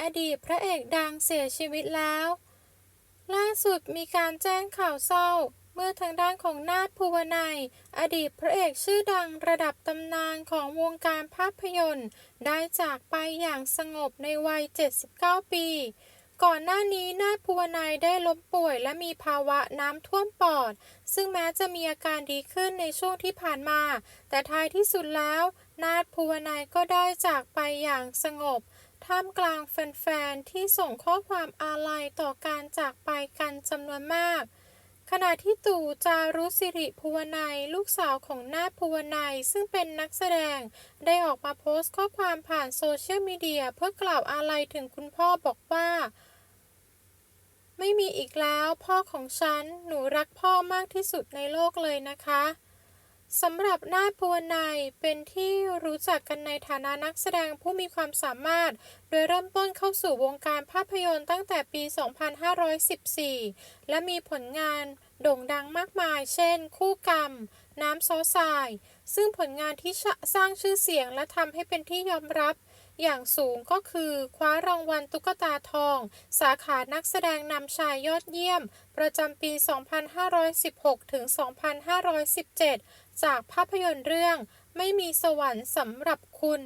อดีตพระเอกดังเสียชีวิตแล้ว ล่าสุดมีการแจ้งข่าวเศร้า เมื่อทางด้านของนาถภูวนัย อดีตพระเอกชื่อดังระดับตำนานของวงการภาพยนตร์ ได้จากไปอย่างสงบในวัย 79 ปี ก่อนหน้านี้นาถภูวนัยได้ล้มป่วยและมีภาวะน้ำท่วมปอด ซึ่งแม้จะมีอาการดีขึ้นในช่วงที่ผ่านมา แต่ท้ายที่สุดแล้วนาถภูวนัยก็ได้จากไปอย่างสงบ ท่ามกลางแฟนๆ ที่ส่งข้อความอาลัยต่อการจากไปกันจำนวนมาก ขณะที่ตู่จารุสิริภูวนัย ลูกสาวของนาภูวนัย ซึ่งเป็นนักแสดง ได้ออกมาโพสต์ข้อความผ่านโซเชียลมีเดียเพื่อกล่าวอาลัยถึงคุณพ่อบอกว่า ไม่มีอีกแล้ว พ่อของฉัน หนูรักพ่อมากที่สุดในโลกเลยนะคะ สำหรับนาถภูวนัยเป็นที่รู้จักกันในฐานะนักแสดงผู้มีความสามารถ โดยเริ่มต้นเข้าสู่วงการภาพยนตร์ตั้งแต่ปี 2514 และมีผลงานโด่งดังมากมาย เช่น คู่กรรม น้ำซอสาย ซึ่งผลงานที่สร้างชื่อเสียงและทำให้เป็นที่ยอมรับ อย่างสูงก็คือ คว้ารางวัลตุ๊กตาทอง สาขานักแสดงนำชายยอดเยี่ยม ประจำปี 2516 ถึง 2517 จากภาพยนตร์เรื่องไม่มีสวรรค์สำหรับคุณ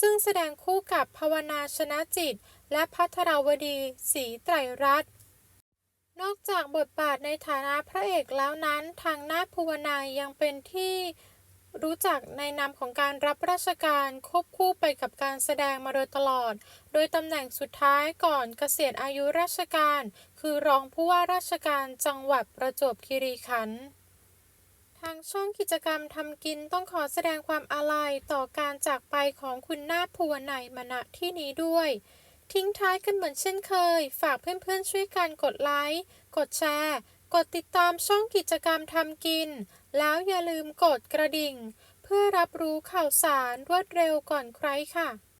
ซึ่งแสดงคู่กับภาวนาชนะจิต และพัทรวดีศรีไตรรัตน์นอกจากบทบาทในฐานะพระเอกแล้วนั้น ทางนาภูวนัยยังเป็นที่รู้จักในนามของการรับราชการควบคู่ไปกับการแสดงมาโดยตลอด โดยตำแหน่งสุดท้ายก่อนเกษียณอายุราชการ คือรองผู้ว่าราชการจังหวัดประจวบคีรีขันธ์างช่องกิจกรรมทำกินต้องขอแสดงความอาลัยต่อการจากไปของคุณนาภูวนัยมาณที่นี้ด้วย ทิ้งท้ายกันเหมือนเช่นเคย ฝากเพื่อนๆช่วยกันกดไลค์ กดแชร์ กดติดตามช่องกิจกรรมทำกิน แล้วอย่าลืมกดกระดิ่ง เพื่อรับรู้ข่าวสารรวดเร็วก่อนใครค่ะ